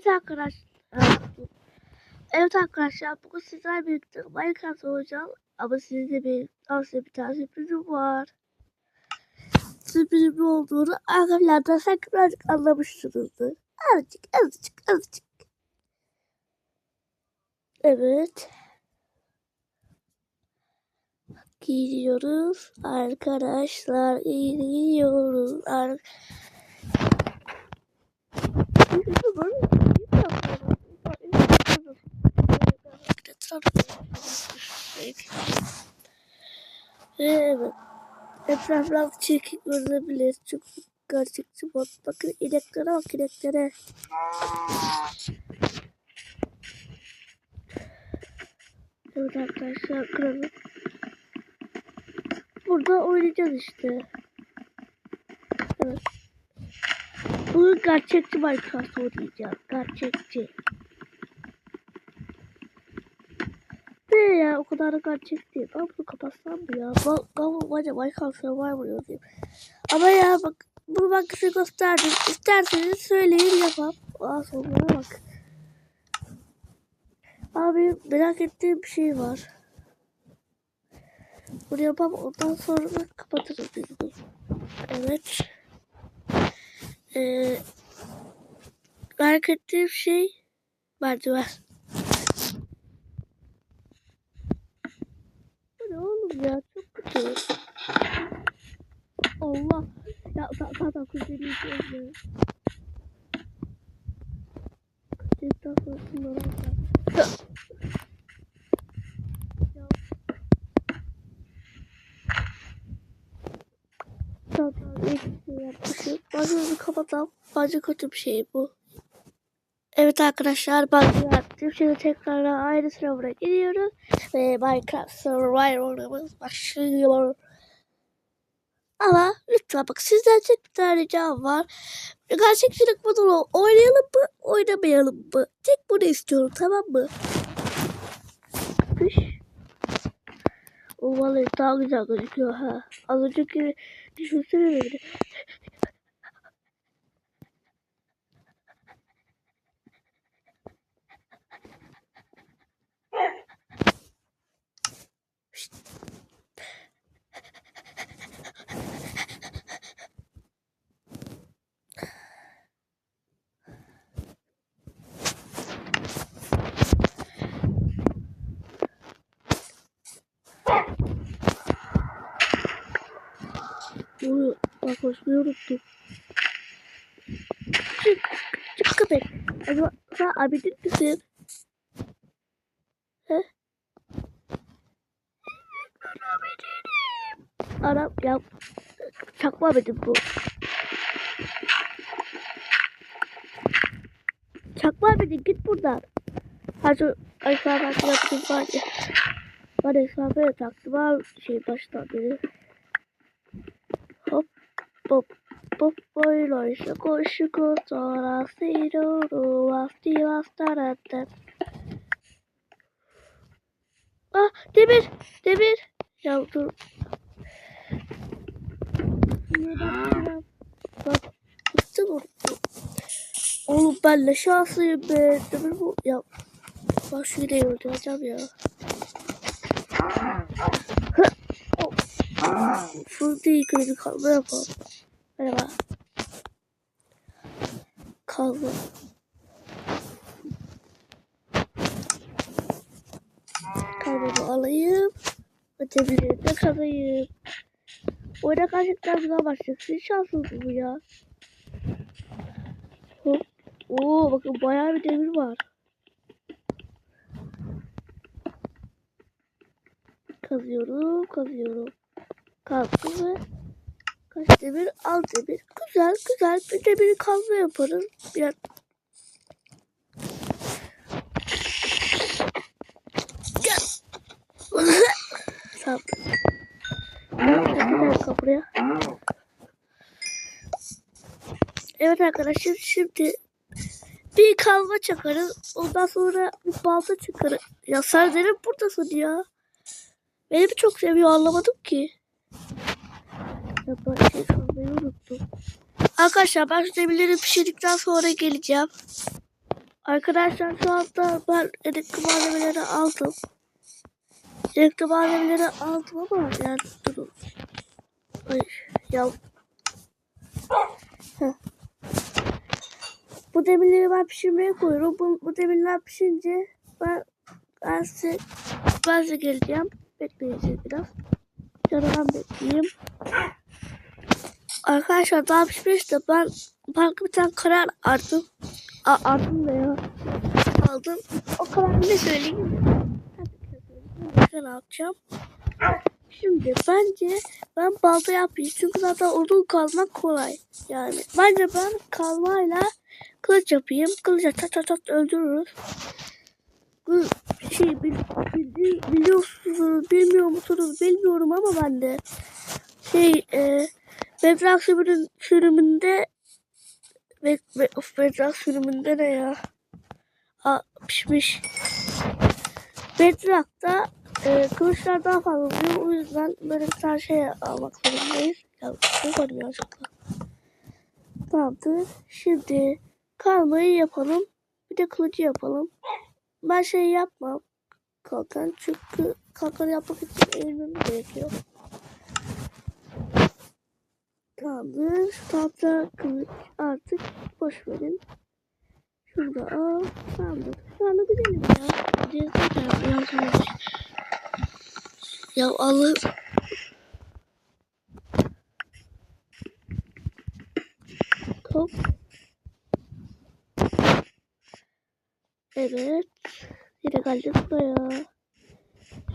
Evet arkadaşlar. Evet arkadaşlar bugün sizler birlikte Minecraft oynayacağım. Ama sizle bir size bir tane sürprizim var. Sürprizim olduğunu arkadaşlar sanki birazcık anlamışsınızdır. Azıcık azıcık azıcık. Evet. Gidiyoruz arkadaşlar gidiyoruz. Ar Evet. Etraflar çirkin görünebilir. Çok gerçekçi bot. Bakın ineklere bak ineklere. Evet arkadaşlar kralım. Burada oynayacağız işte. Evet. Bugün gerçekçi Minecraft oynayacağız. Gerçekçi. Ne ya o kadar da gerçek. Ben bunu kapatsam mı ya? Bak bence Minecraft Survivor yazayım. Ama ya bak bunu ben size gösterdim. İsterseniz söyleyin yapam. Aa sonuna bak. Abi merak ettiğim bir şey var. Bunu yapam ondan sonra kapatırız biz. Evet. Ee, merak ettiğim şey merdiven. Bu ne oğlum ya çok kötü. Allah. Ya zaten kuzeni izliyorum. Kuzenikten sonra şunları alacağım. Ya. Tamam iyi yapmışım. Bence kapatalım. Bence kötü bir şey bu. Evet arkadaşlar ben yaptım. Şimdi tekrar aynı sınavına gidiyoruz. Ve Minecraft Survivor'ımız başlıyor. Ama lütfen bak sizden tek bir tane ricam var. Gerçekçilik modunu oynayalım mı oynamayalım mı? Tek bunu istiyorum tamam mı? Kış. O vallahi daha güzel gözüküyor ha. Az önceki düşünsene beni. Bunu bak hoşmayı unuttum. Çık, çık köpek. Acaba sen abidin misin? He? Ben abidinim. Anam ya. Çakma abidim bu. Çakma abidim git buradan. Ha şu aşağı ben yaptım var ya. Ben hesabı taktım abi şey baştan beri. Hop hop hop boyloysa koşuko sonra siruru vasti vastaratta. Ah demir demir. Ya dur. Bak bıktım unuttum. Oğlum ben ne şanslıyım be. Demir bu. Ya bak şu yine öldüreceğim ya. Şurada yukarı kalma yapalım. Merhaba. Kalma. Kalmamı alayım. Ötebilirim de kalayım. Oyuna gerçekten güzel başlayacak. Sizin şansınız bu ya. Hop. Oo bakın bayağı bir demir var. Kazıyorum, kazıyorum. Kalktı ve kaç demir? Al demir. Güzel, güzel. Bir demir kazma yaparız. Bir. Sağ ol. Bir dakika buraya. Evet arkadaşlar şimdi bir kazma çakarız. Ondan sonra bir balta çıkarız. Ya sen derim buradasın ya. Beni mi çok seviyor anlamadım ki. Ya ben şey unuttum. Arkadaşlar pişirdikten sonra geleceğim. Arkadaşlar şu anda ben gerekli malzemeleri aldım. Gerekli malzemeleri aldım ama yani durun. Ay ya. Bu demirleri ben pişirmeye koyuyorum. Bu, bu demirler pişince ben, ben size ben size geleceğim. Bekleyeceğiz biraz. Ben bekleyeyim. Arkadaşlar daha pişmiş de ben farklı bir tane karar aldım. A, aldım da ya. Aldım. O kararı ne söyleyeyim? Ne yapacağım? Şimdi bence ben balta yapayım. Çünkü zaten odun kazmak kolay. Yani bence ben kazmayla kılıç yapayım. Kılıçla çat çat çat öldürürüz. Bu şey bil, bil, biliyorsunuz bilmiyor musunuz bilmiyorum ama ben de şey e, Bedrock sürümün, sürümünde ve, ve of, Bedrock sürümünde ne ya? Aa, pişmiş. Bedrock'ta e, kılıçlar daha fazla oluyor. O yüzden böyle bir tane şey almak zorundayız. Ya ne var yanlışlıkla. Tamamdır. Şimdi kalmayı yapalım. Bir de kılıcı yapalım. Ben şey yapmam. Kalkan çünkü kalkan yapmak için eğilmem gerekiyor. Tamamdır. Tahta kılıç artık boş verin. Şurada al. Şu anda gidelim ya. Gideceğiz. Biraz Ya Allah. Hop. Evet. Yine geldik buraya.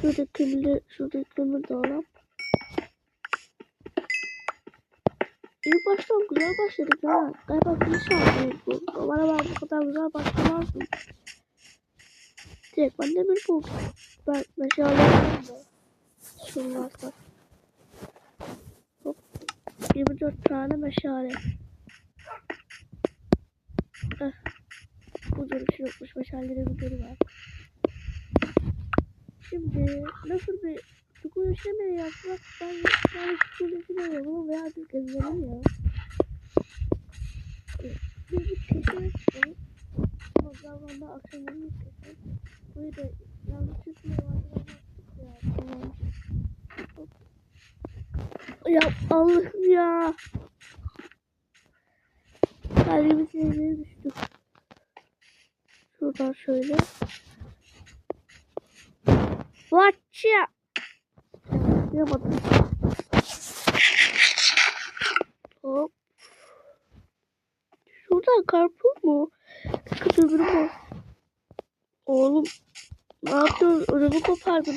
Şurada kömür, şurada kömür de alalım. İlk baştan güzel başladık ha. Galiba bir şarkı bu. Bana ben bu kadar güzel başlamazdım. Direkt ben demir buldum. Ben meşale yapayım da. Şunun varsa. Hop. 24 tane meşale. Eh. Bu duruşu yokmuş. Meşalelerin bir var. Şimdi nasıl bir çukur işlemeyi yapmak ben yani çukur işlemeyi yapalım veya bir gezelim ya. Biz bir keşfine çıkalım. Ama zamanda akşamını keselim. Burayı da yanlışlıkla var. Ya Allah'ım ya. Kalbimi sevmeye düştüm. Şuradan şöyle. Watch ya. Yapamadım. Hop. Şuradan karpuz mu? Mü? Oğlum. Ne yapıyorsun? Ödümü kopardın.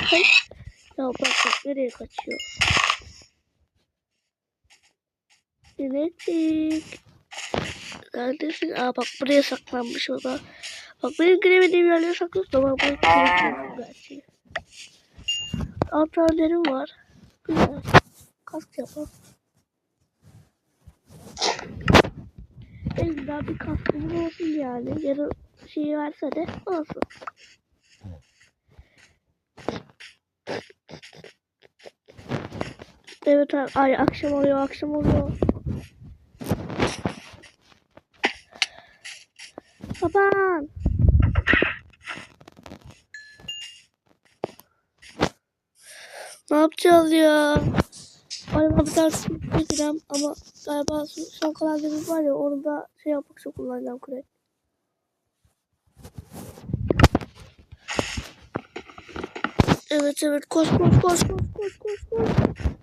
Hay. Ya bak bak nereye kaçıyor? Genetik. Neredesin? Aa bak buraya saklanmış o da. Bak benim giremediğim yerlere saklıyorsun ama buraya giremiyorsun gerçi. Anahtarlarım var. Güzel. Kask yapalım. En güzel bir kaskımız olsun yani. Yarın şeyi verse de olsun. Evet abi. Ay akşam oluyor akşam oluyor. Baban. Ne yapacağız ya? Galiba bir tane bitireceğim ama galiba son- kalan demir var ya onu da şey yapmak için kullanacağım kürek. Evet evet koş koş koş koş koş koş koş.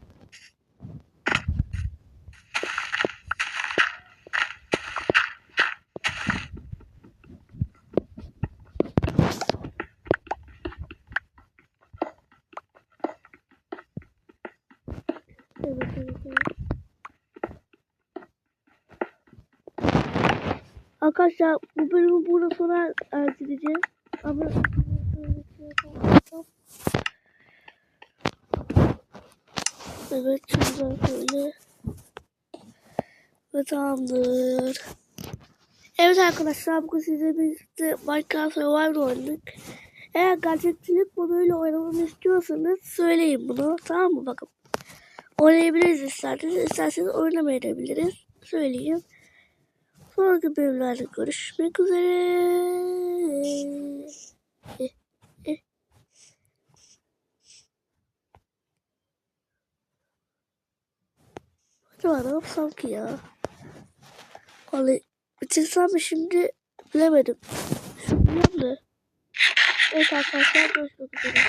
Arkadaşlar bu bölümü burada sona erdireceğim. Ama Evet şuradan şöyle. Ve tamamdır. Evet arkadaşlar bugün size birlikte Minecraft Survival oynadık. Eğer gerçekçilik moduyla oynamamı istiyorsanız söyleyin bunu. Tamam mı? Bakın. Oynayabiliriz isterseniz. isterseniz oynamayabiliriz. Söyleyeyim. Sonraki bölümlerde görüşmek üzere. Eh, eh. Acaba ne yapsam ki ya? Vallahi bitirsem mi şimdi bilemedim. Şu ne? Evet arkadaşlar görüşmek üzere.